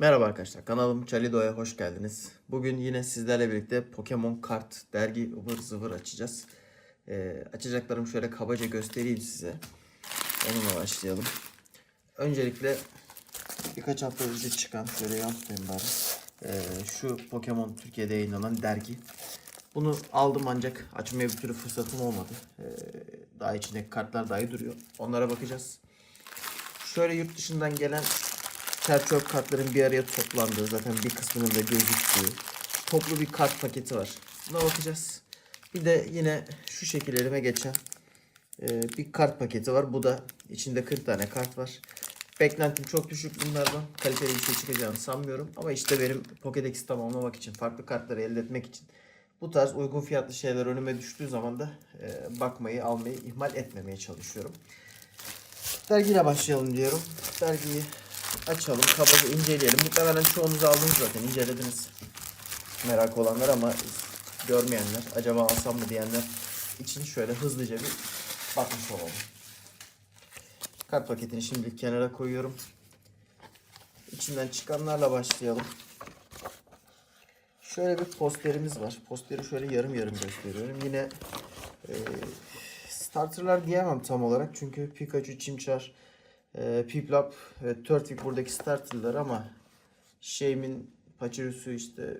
Merhaba arkadaşlar, kanalım Chalido'ya hoş geldiniz. Bugün yine sizlerle birlikte Pokemon kart, dergi ıvır zıvır açacağız. Ee, açacaklarım şöyle kabaca göstereyim size. Onunla başlayalım. Öncelikle birkaç hafta önce çıkan, şöyle yan tutayım bari. Ee, şu Pokemon Türkiye'de yayınlanan dergi. Bunu aldım ancak açmaya bir türlü fırsatım olmadı. Ee, daha içindeki kartlar dahi duruyor. Onlara bakacağız. Şöyle yurt dışından gelen çerçöp kartların bir araya toplandığı zaten bir kısmının da gözüktüğü toplu bir kart paketi var. Buna bakacağız. Bir de yine şu şekil elime geçen e, bir kart paketi var. Bu da içinde 40 tane kart var. Beklentim çok düşük bunlardan. Kaliteli bir şey çıkacağını sanmıyorum. Ama işte benim Pokédex'i tamamlamak için, farklı kartları elde etmek için bu tarz uygun fiyatlı şeyler önüme düştüğü zaman da e, bakmayı, almayı ihmal etmemeye çalışıyorum. Dergiyle başlayalım diyorum. Dergiyi açalım, kabaca inceleyelim. Muhtemelen çoğunuz aldınız zaten, incelediniz. Merak olanlar ama görmeyenler, acaba alsam mı diyenler için şöyle hızlıca bir bakmış olalım. Kart paketini şimdilik kenara koyuyorum. İçinden çıkanlarla başlayalım. Şöyle bir posterimiz var. Posteri şöyle yarım yarım gösteriyorum. Yine e, starterlar diyemem tam olarak. Çünkü Pikachu, Chimchar, e, Piplup ve Turtwig buradaki starterlar ama Shame'in Pachirisu işte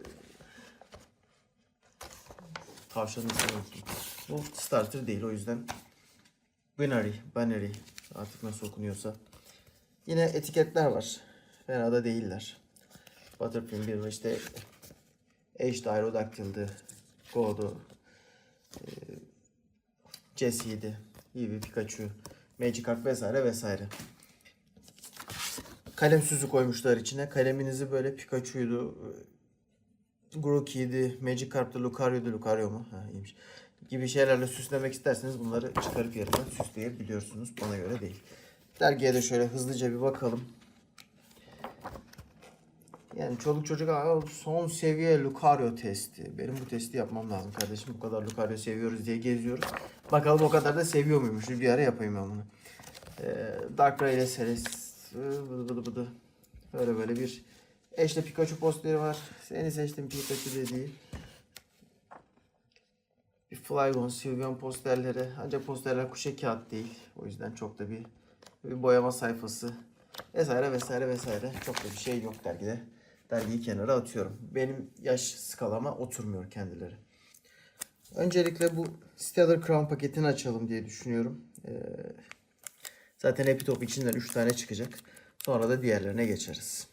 tavşanın ismini unuttum. Bu starter değil o yüzden Binary, Binary artık nasıl okunuyorsa. Yine etiketler var. Fena da değiller. Butterfree bir var işte Aged Aerodactyl'dı, Go'du, e, Jesse'ydi, Eevee, Pikachu, Magikarp vesaire vesaire. Kalem süzü koymuşlar içine. Kaleminizi böyle Pikachu'ydu, Grookey'di, Magikarp'tı, Lucario'du, Lucario mu? Ha iyiymiş. Gibi şeylerle süslemek isterseniz bunları çıkarıp yerinden süsleyebiliyorsunuz. Bana göre değil. Dergiye de şöyle hızlıca bir bakalım. Yani çoluk çocuk "Aa, son seviye Lucario testi. Benim bu testi yapmam lazım kardeşim. Bu kadar Lucario seviyoruz diye geziyoruz. Bakalım o kadar da seviyor muymuş. Bir ara yapayım ben bunu. Ee, Darkrai ile Celeste. Bıdı bıdı bıdı. Böyle böyle bir eşle Pikachu posteri var. Seni seçtim Pikachu de değil. Bir Flygon, Sylveon posterleri. Ancak posterler kuşe kağıt değil. O yüzden çok da bir, bir boyama sayfası vesaire vesaire vesaire. Çok da bir şey yok dergide. Dergiyi kenara atıyorum. Benim yaş skalama oturmuyor kendileri. Öncelikle bu Stellar Crown paketini açalım diye düşünüyorum. Ee, zaten Epitop içinden 3 tane çıkacak. Sonra da diğerlerine geçeriz.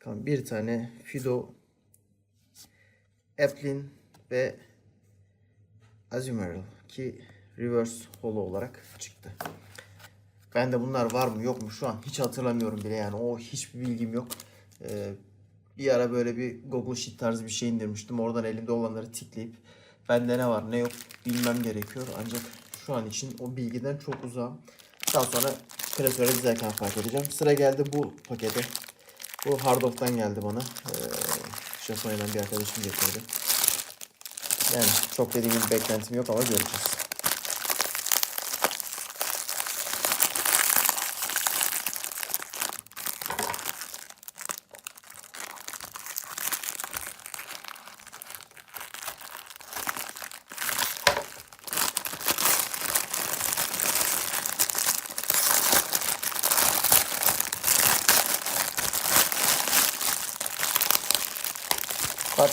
Tamam, bir tane Fido, Applin ve Azumarill ki Reverse Holo olarak çıktı. Bende bunlar var mı yok mu şu an hiç hatırlamıyorum bile yani o hiçbir bilgim yok. Ee, bir ara böyle bir Google Sheet tarzı bir şey indirmiştim. Oradan elimde olanları tikleyip bende ne var ne yok bilmem gerekiyor. Ancak şu an için o bilgiden çok uzağım. Daha sonra klasöre dizerken fark edeceğim. Sıra geldi bu pakete. Bu Hardof'tan geldi bana. Ee, Japonya'dan bir arkadaşım getirdi. Yani çok dediğim gibi beklentim yok ama göreceğiz.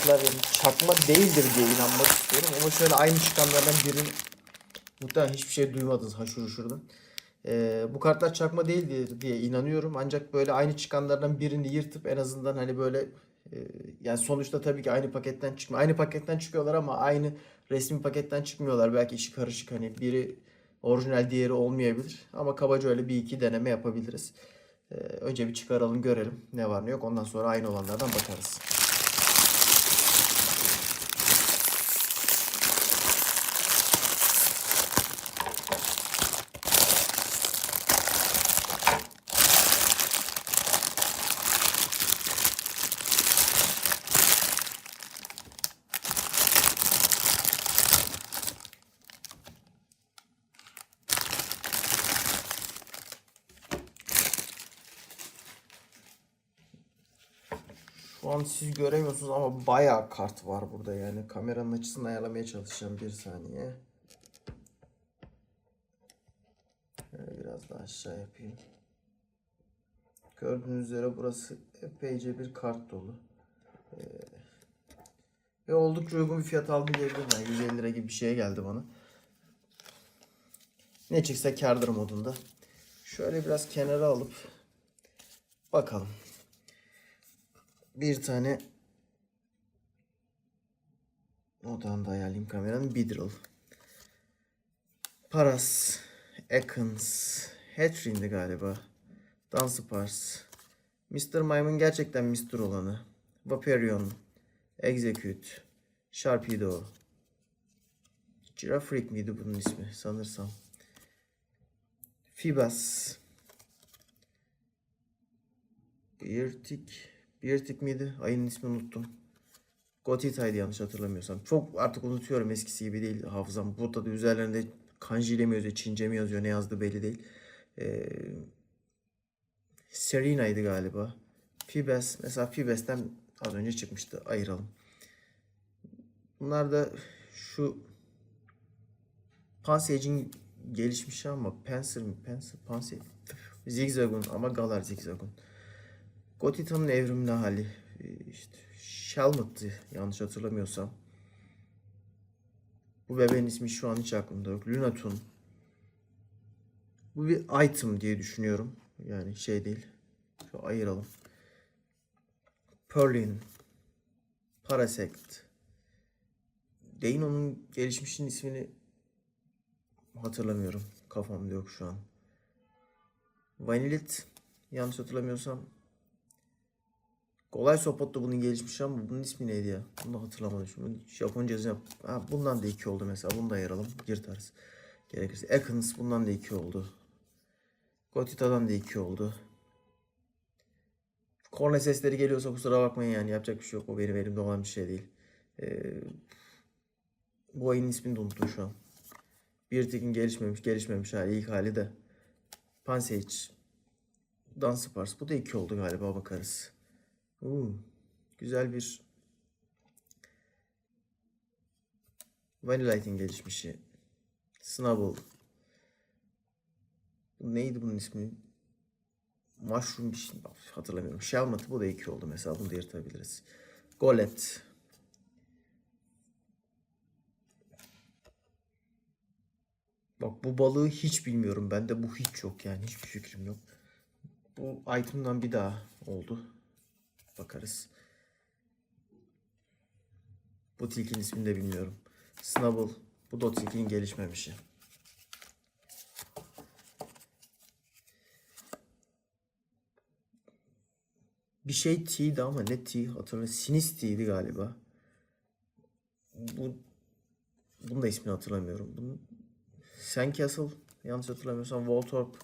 Yani çakma değildir diye inanmak istiyorum. Ama şöyle aynı çıkanlardan birini muhtemelen hiçbir şey duymadınız haşır uşurdan. Ee, bu kartlar çakma değildir diye inanıyorum. Ancak böyle aynı çıkanlardan birini yırtıp en azından hani böyle e, yani sonuçta tabii ki aynı paketten çıkmıyor. Aynı paketten çıkıyorlar ama aynı resmi paketten çıkmıyorlar. Belki işi karışık hani biri orijinal diğeri olmayabilir. Ama kabaca öyle bir iki deneme yapabiliriz. Ee, önce bir çıkaralım görelim ne var ne yok. Ondan sonra aynı olanlardan bakarız. An siz göremiyorsunuz ama bayağı kart var burada yani. Kameranın açısını ayarlamaya çalışacağım bir saniye. Şöyle biraz daha aşağı yapayım. Gördüğünüz üzere burası epeyce bir kart dolu. Ee, ve oldukça uygun bir fiyat aldım diyebilirim. Yani 150 lira gibi bir şeye geldi bana. Ne çıksa kârdır modunda. Şöyle biraz kenara alıp bakalım. Bir tane Odan da ayarlayayım kameranın. Bidril. Paras. Ekans. Hatring'di galiba. Dunsparce. Mr. Maymun gerçekten Mr. olanı. Vaporeon. Execute. Sharpedo. Girafreak miydi bunun ismi sanırsam. Fibas. Beartic. Beartic miydi? Ayının ismini unuttum. Gotita'ydı yanlış hatırlamıyorsam. Çok artık unutuyorum eskisi gibi değil hafızam. Burada da üzerlerinde kanji ile mi yazıyor, Çince mi yazıyor, ne yazdığı belli değil. Ee, Serena'ydı galiba. Fibes, mesela Fibes'ten az önce çıkmıştı. Ayıralım. Bunlar da şu Pansage'in gelişmiş ama Panzer mi? Panzer, Panzer. Zigzagoon ama Galar Zigzagoon. Gotita'nın evrimli hali. Ee, işte Shelmut'tı yanlış hatırlamıyorsam. Bu bebeğin ismi şu an hiç aklımda yok. Lunatun. Bu bir item diye düşünüyorum. Yani şey değil. Şu ayıralım. Perlin. Parasect. Deino'nun gelişmişin ismini hatırlamıyorum. Kafamda yok şu an. Vanilit. Yanlış hatırlamıyorsam. Kolay Sopot'ta bunun gelişmiş ama bunun ismi neydi ya? Bunu da hatırlamadım şimdi. Japonca yazıyorum. Ha, bundan da iki oldu mesela. Bunu da ayıralım. Yırtarız. Gerekirse. Ekans bundan da iki oldu. Gotita'dan da iki oldu. Korna sesleri geliyorsa kusura bakmayın yani. Yapacak bir şey yok. O benim elimde olan bir şey değil. Ee, bu ayın ismini de unuttum şu an. Bir tekin gelişmemiş, gelişmemiş hali. ilk hali de. Pansage. Dunsparce. Bu da iki oldu galiba bakarız. Oo, güzel bir Vanillite'in gelişmişi. Snubble. Neydi bunun ismi? Mushroom bir şey hatırlamıyorum. Shelmet bu da iki oldu mesela. Bunu da yırtabiliriz. Golet. Bak bu balığı hiç bilmiyorum. Bende bu hiç yok yani. Hiçbir fikrim yok. Bu item'dan bir daha oldu. Bakarız. Bu tilkin ismini de bilmiyorum. Snubble. Bu da tilkinin gelişmemişi. Bir şey T'ydi ama ne T hatırlamıyorum. Sinis T'ydi galiba. Bu bunun da ismini hatırlamıyorum. Bunun Sandcastle yanlış hatırlamıyorsam Voltorb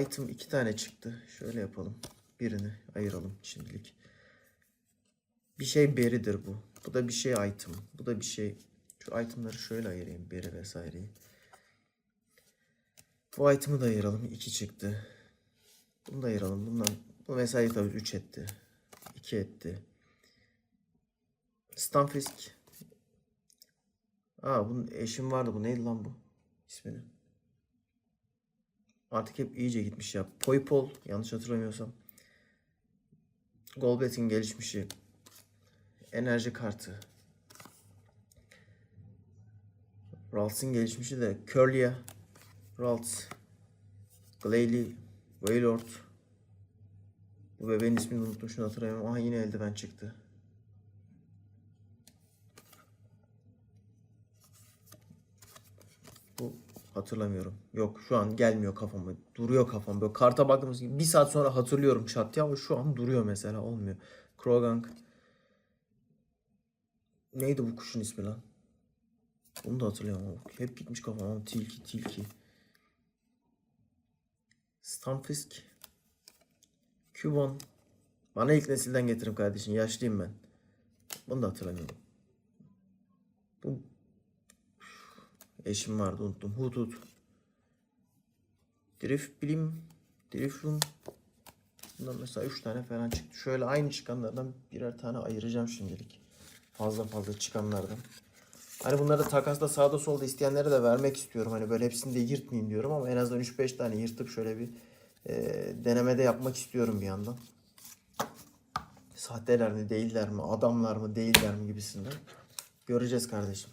item iki tane çıktı. Şöyle yapalım. Birini ayıralım şimdilik. Bir şey beridir bu. Bu da bir şey item. Bu da bir şey. Şu itemları şöyle ayırayım. Beri vesaireyi. Bu item'ı da ayıralım. 2 çıktı. Bunu da ayıralım. Bundan bu mesai tabii 3 etti. 2 etti. Stunfisk. Aa bunun eşim vardı. Bu neydi lan bu? İsmini. Artık hep iyice gitmiş ya. Poypol yanlış hatırlamıyorsam. Golbet'in gelişmişi. Enerji kartı. Ralts'ın gelişmişi de Curlia. Ralts. Glalie. Wailord. Bu bebeğin ismini unuttum şunu hatırlayamam. Aha yine eldiven çıktı. Bu hatırlamıyorum. Yok şu an gelmiyor kafama. Duruyor kafam. Böyle karta baktığımız gibi bir saat sonra hatırlıyorum çat ya ama şu an duruyor mesela olmuyor. Krogank. Neydi bu kuşun ismi lan? Bunu da hatırlıyorum ama hep gitmiş kafama. Tilki tilki. Stunfisk. Cubon. Bana ilk nesilden getirin kardeşim. Yaşlıyım ben. Bunu da hatırlamıyorum. Bu eşim vardı unuttum. Hut. Drift bilim. Driftlun. Bundan mesela 3 tane falan çıktı. Şöyle aynı çıkanlardan birer tane ayıracağım şimdilik. Fazla fazla çıkanlardan. Hani bunları takasla sağda solda isteyenlere de vermek istiyorum. Hani böyle hepsini de yırtmayayım diyorum ama en azından 3-5 tane yırtıp şöyle bir e, denemede yapmak istiyorum bir yandan. Sahteler mi değiller mi, adamlar mı değiller mi gibisinden. Göreceğiz kardeşim.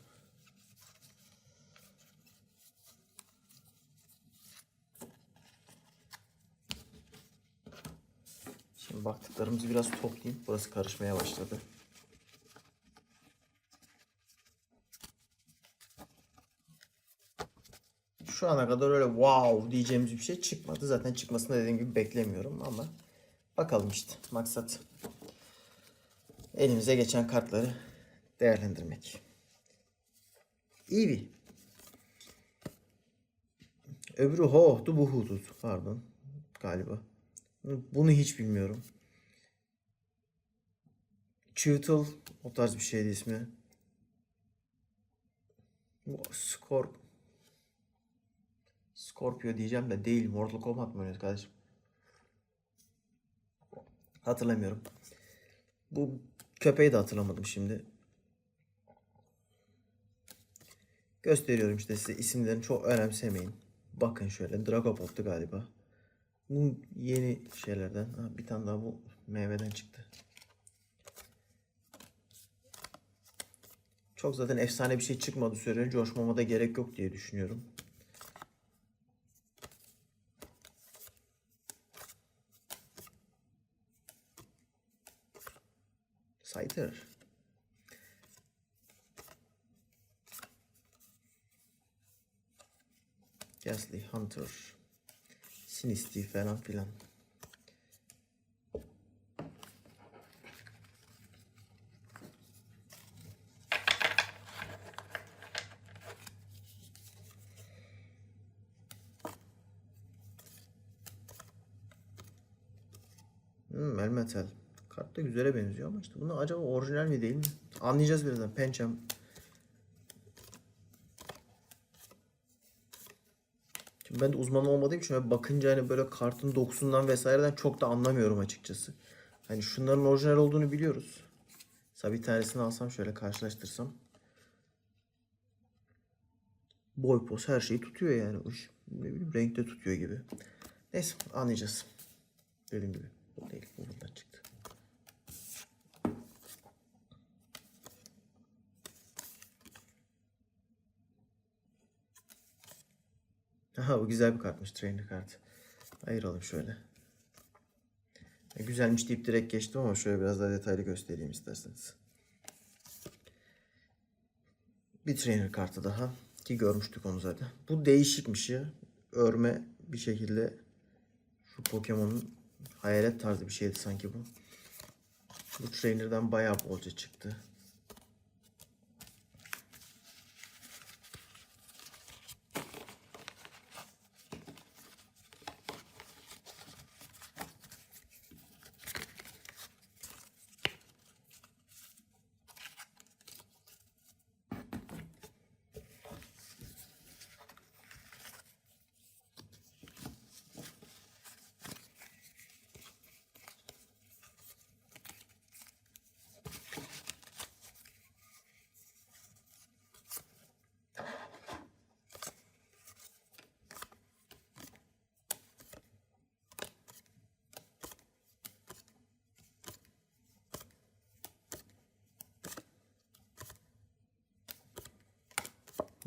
Şimdi baktıklarımızı biraz toplayayım. Burası karışmaya başladı. Şu ana kadar öyle wow diyeceğimiz bir şey çıkmadı. Zaten çıkmasını dediğim gibi beklemiyorum ama bakalım işte maksat elimize geçen kartları değerlendirmek. Eevee. Öbürü Ho'du bu Hu'du pardon galiba. Bunu hiç bilmiyorum. Chewtle o tarz bir şeydi ismi. Scorp Scorpio diyeceğim de değil. Mortal Kombat mı oynuyordu kardeşim? Hatırlamıyorum. Bu köpeği de hatırlamadım şimdi. Gösteriyorum işte size isimlerini çok önemsemeyin. Bakın şöyle Dragapult'tu galiba. Bu yeni şeylerden. Ha, bir tane daha bu meyveden çıktı. Çok zaten efsane bir şey çıkmadı sürece coşmama da gerek yok diye düşünüyorum. Scyther. Ghastly Hunter. Sinisty falan filan. Hmm, Melmetal. Kart da güzele benziyor ama işte bunu acaba orijinal mi değil mi? Anlayacağız birazdan. Pençem. Şimdi ben de uzman olmadığım için bakınca hani böyle kartın dokusundan vesaireden çok da anlamıyorum açıkçası. Hani şunların orijinal olduğunu biliyoruz. Mesela bir tanesini alsam şöyle karşılaştırsam. Boy pos her şeyi tutuyor yani. Uş, ne bileyim renkte tutuyor gibi. Neyse anlayacağız. Dediğim gibi. Bu değil. Bu buradan çıktı. Aha bu güzel bir kartmış. Trainer kartı. Ayıralım şöyle. E, güzelmiş deyip direkt geçtim ama şöyle biraz daha detaylı göstereyim isterseniz. Bir trainer kartı daha. Ki görmüştük onu zaten. Bu değişikmiş ya. Örme bir şekilde şu Pokemon'un hayalet tarzı bir şeydi sanki bu. Bu trainer'dan bayağı bolca çıktı.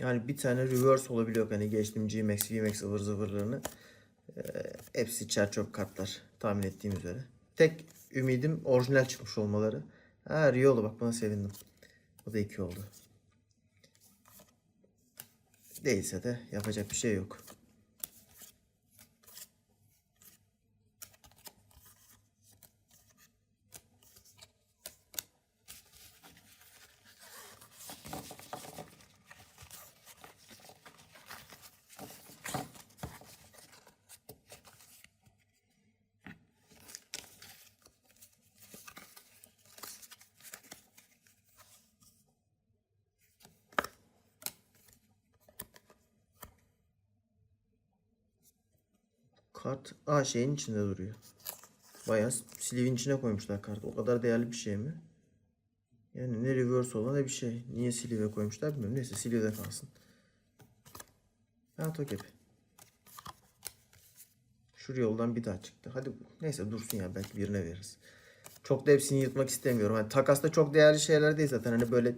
Yani bir tane reverse olabiliyor. Hani geçtim G-Max, V-Max ıvır zıvırlarını. Ee, hepsi çer çöp kartlar. Tahmin ettiğim üzere. Tek ümidim orijinal çıkmış olmaları. Ha Riolu bak buna sevindim. Bu da iki oldu. Değilse de yapacak bir şey yok. Kart A şeyin içinde duruyor. Bayağı sleeve'in içine koymuşlar kartı. O kadar değerli bir şey mi? Yani ne reverse olan ne bir şey. Niye sleeve'e koymuşlar bilmiyorum. Neyse sleeve'de kalsın. Ha Tokep. Şu yoldan bir daha çıktı. Hadi neyse dursun ya belki birine veririz. Çok da hepsini yırtmak istemiyorum. Hani takasta çok değerli şeyler değil zaten. Hani böyle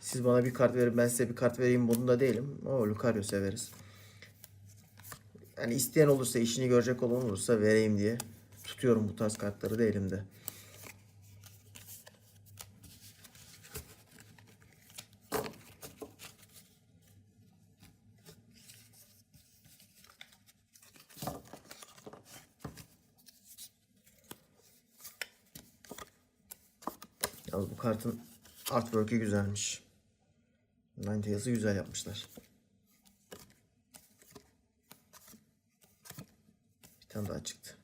siz bana bir kart verin ben size bir kart vereyim bunda değilim. O Lucario severiz. Yani isteyen olursa işini görecek olan olursa vereyim diye tutuyorum bu tarz kartları da elimde. Yalnız bu kartın artwork'ü güzelmiş. Ninetales güzel yapmışlar. Tane daha çıktı.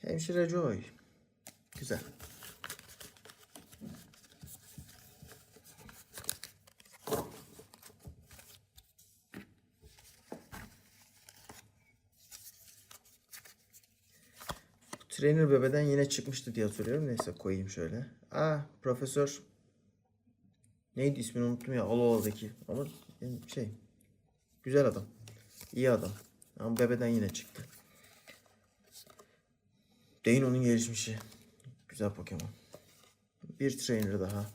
Hemşire Joy. Güzel. Trainer bebeden yine çıkmıştı diye hatırlıyorum. Neyse koyayım şöyle. Aa profesör. Neydi ismini unuttum ya. Aloğlu'daki. Ama şey. Güzel adam. İyi adam. Ama bebeden yine çıktı. Deino'nun gelişmişi. Güzel Pokemon. Bir trainer daha.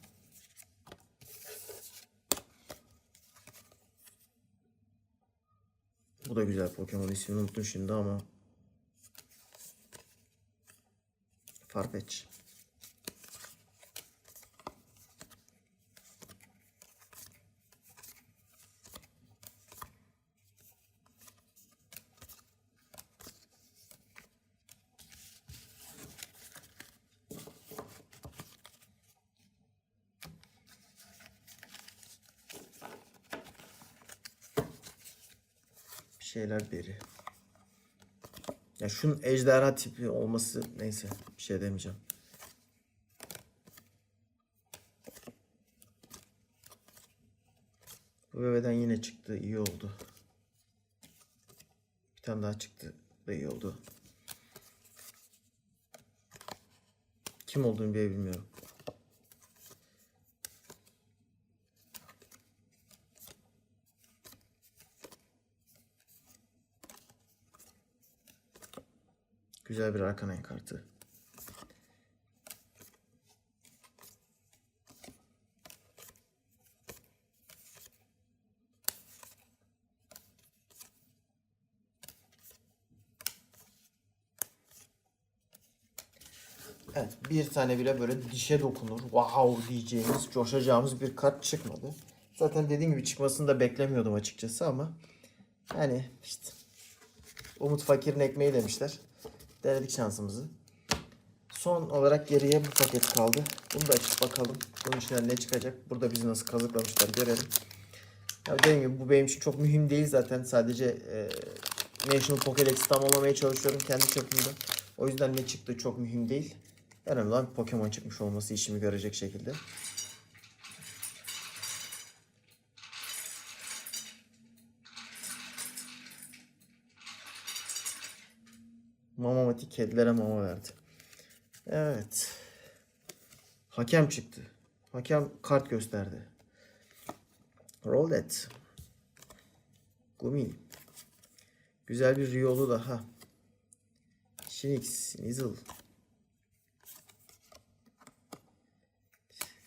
Bu da güzel Pokemon. İsmini unuttum şimdi ama. Farfetch. Şeyler beri. Şunun ejderha tipi olması neyse bir şey demeyeceğim. Bu bebeden yine çıktı. iyi oldu. Bir tane daha çıktı. Da iyi oldu. Kim olduğunu bile bilmiyorum. Güzel bir Arcanine kartı. Evet bir tane bile böyle dişe dokunur. Wow diyeceğimiz, coşacağımız bir kart çıkmadı. Zaten dediğim gibi çıkmasını da beklemiyordum açıkçası ama yani işte Umut Fakir'in ekmeği demişler. Denedik şansımızı. Son olarak geriye bu paket kaldı. Bunu da açıp bakalım. Bunun içinden ne çıkacak? Burada bizi nasıl kazıklamışlar görelim. Ya dediğim gibi bu benim için çok mühim değil zaten. Sadece e, National Pokédex'i tamamlamaya çalışıyorum kendi çapımda. O yüzden ne çıktığı çok mühim değil. Önemli olan Pokemon çıkmış olması işimi görecek şekilde. Mama Mati kedilere mama verdi. Evet. Hakem çıktı. Hakem kart gösterdi. Rollet. Gumi. Güzel bir Riolu daha. Shinx, Sneasel.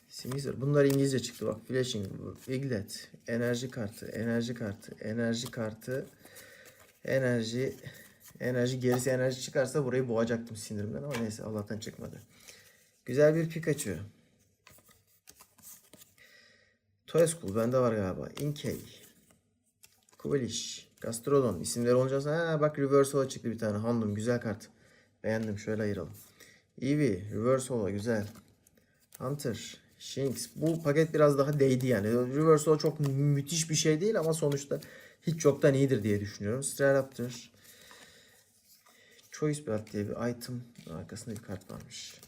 Sneasel. Bunlar İngilizce çıktı bak. Flashing, Wiglet, enerji kartı, enerji kartı, enerji kartı, enerji, enerji gerisi enerji çıkarsa burayı boğacaktım sinirimden ama neyse Allah'tan çıkmadı. Güzel bir Pikachu. Toy School bende var galiba. Inkay. Kubelish. Gastrodon. isimleri olunca ha bak Reverse çıktı bir tane. Handum güzel kart. Beğendim. Şöyle ayıralım. Eevee. Reverse Ola güzel. Hunter. Shinx. Bu paket biraz daha değdi yani. Reverse Ola çok müthiş bir şey değil ama sonuçta hiç yoktan iyidir diye düşünüyorum. Staraptor. Choice Belt diye bir item. Arkasında bir kart varmış.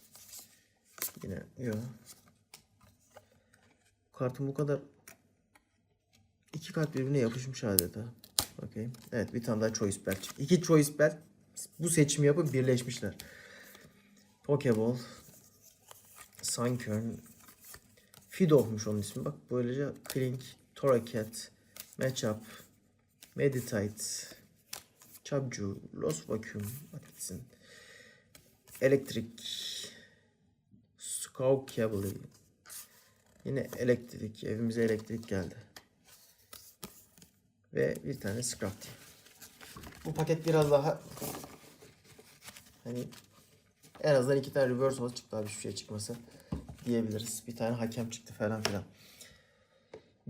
Yine yok. Kartın bu kadar iki kart birbirine yapışmış adeta. Bakayım. Evet bir tane daha Choice Belt. İki Choice Belt bu seçimi yapıp birleşmişler. Pokeball. Sunkern. Fido'muş onun ismi. Bak böylece Klink, Toracat, Matchup, Meditate, Chabju, Lost Vacuum, bak gitsin. Elektrik, Scout Cable. Yine elektrik, evimize elektrik geldi. Ve bir tane Scrafty. Bu paket biraz daha hani en azından iki tane reversal çıktı abi hiçbir şey çıkmasa diyebiliriz. Bir tane hakem çıktı falan filan.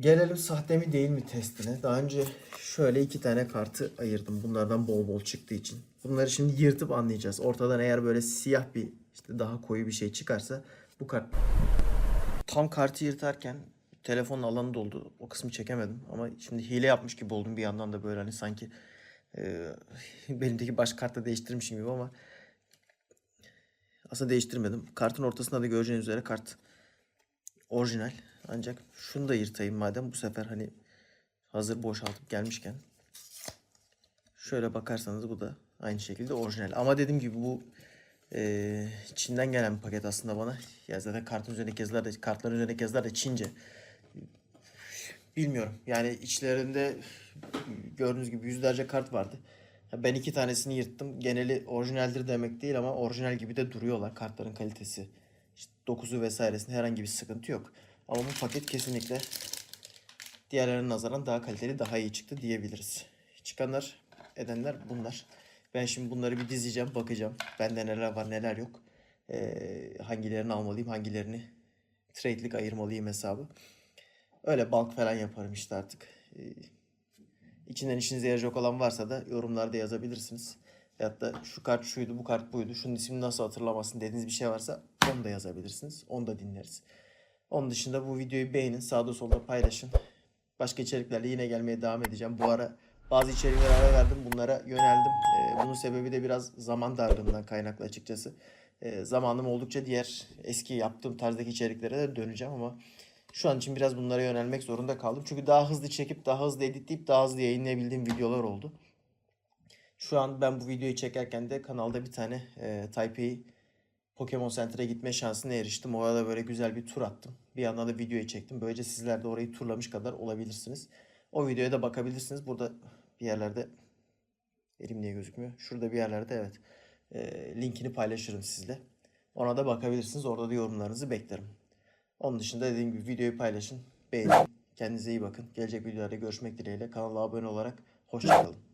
Gelelim sahte mi değil mi testine. Daha önce şöyle iki tane kartı ayırdım. Bunlardan bol bol çıktığı için. Bunları şimdi yırtıp anlayacağız. Ortadan eğer böyle siyah bir işte daha koyu bir şey çıkarsa bu kart. Tam kartı yırtarken telefonun alanı doldu. O kısmı çekemedim. Ama şimdi hile yapmış gibi oldum bir yandan da böyle hani sanki e, benimdeki baş kartla değiştirmişim gibi ama aslında değiştirmedim. Kartın ortasında da göreceğiniz üzere kart orijinal. Ancak şunu da yırtayım madem bu sefer hani hazır boşaltıp gelmişken. Şöyle bakarsanız bu da aynı şekilde orijinal. Ama dediğim gibi bu eee, Çin'den gelen bir paket aslında bana. Ya zaten kartın üzerindeki yazılar da kartların üzerindeki yazılar da Çince. Bilmiyorum. Yani içlerinde gördüğünüz gibi yüzlerce kart vardı. Ben iki tanesini yırttım. Geneli orijinaldir demek değil ama orijinal gibi de duruyorlar. Kartların kalitesi, işte dokuzu vesairesinde herhangi bir sıkıntı yok. Ama bu paket kesinlikle diğerlerine nazaran daha kaliteli, daha iyi çıktı diyebiliriz. Çıkanlar, edenler bunlar. Ben şimdi bunları bir dizeceğim, bakacağım. Bende neler var, neler yok. Ee, hangilerini almalıyım, hangilerini trade'lik ayırmalıyım hesabı. Öyle bulk falan yaparım işte artık. Ee, İçinden işinize yarayacak olan varsa da yorumlarda yazabilirsiniz. Veyahut da şu kart şuydu, bu kart buydu, şunun ismini nasıl hatırlamasın dediğiniz bir şey varsa onu da yazabilirsiniz. Onu da dinleriz. Onun dışında bu videoyu beğenin, sağda solda paylaşın. Başka içeriklerle yine gelmeye devam edeceğim. Bu ara bazı içeriklere ara verdim, bunlara yöneldim. Ee, bunun sebebi de biraz zaman darlığından kaynaklı açıkçası. Ee, zamanım oldukça diğer eski yaptığım tarzdaki içeriklere de döneceğim ama şu an için biraz bunlara yönelmek zorunda kaldım. Çünkü daha hızlı çekip daha hızlı editleyip daha hızlı yayınlayabildiğim videolar oldu. Şu an ben bu videoyu çekerken de kanalda bir tane e, Taipei Pokemon Center'a gitme şansına eriştim. Orada böyle güzel bir tur attım. Bir yandan da videoyu çektim. Böylece sizler de orayı turlamış kadar olabilirsiniz. O videoya da bakabilirsiniz. Burada bir yerlerde elim niye gözükmüyor? Şurada bir yerlerde evet. E, linkini paylaşırım sizle. Ona da bakabilirsiniz. Orada da yorumlarınızı beklerim. Onun dışında dediğim gibi videoyu paylaşın, beğenin. Kendinize iyi bakın. Gelecek videolarda görüşmek dileğiyle. Kanala abone olarak hoşçakalın.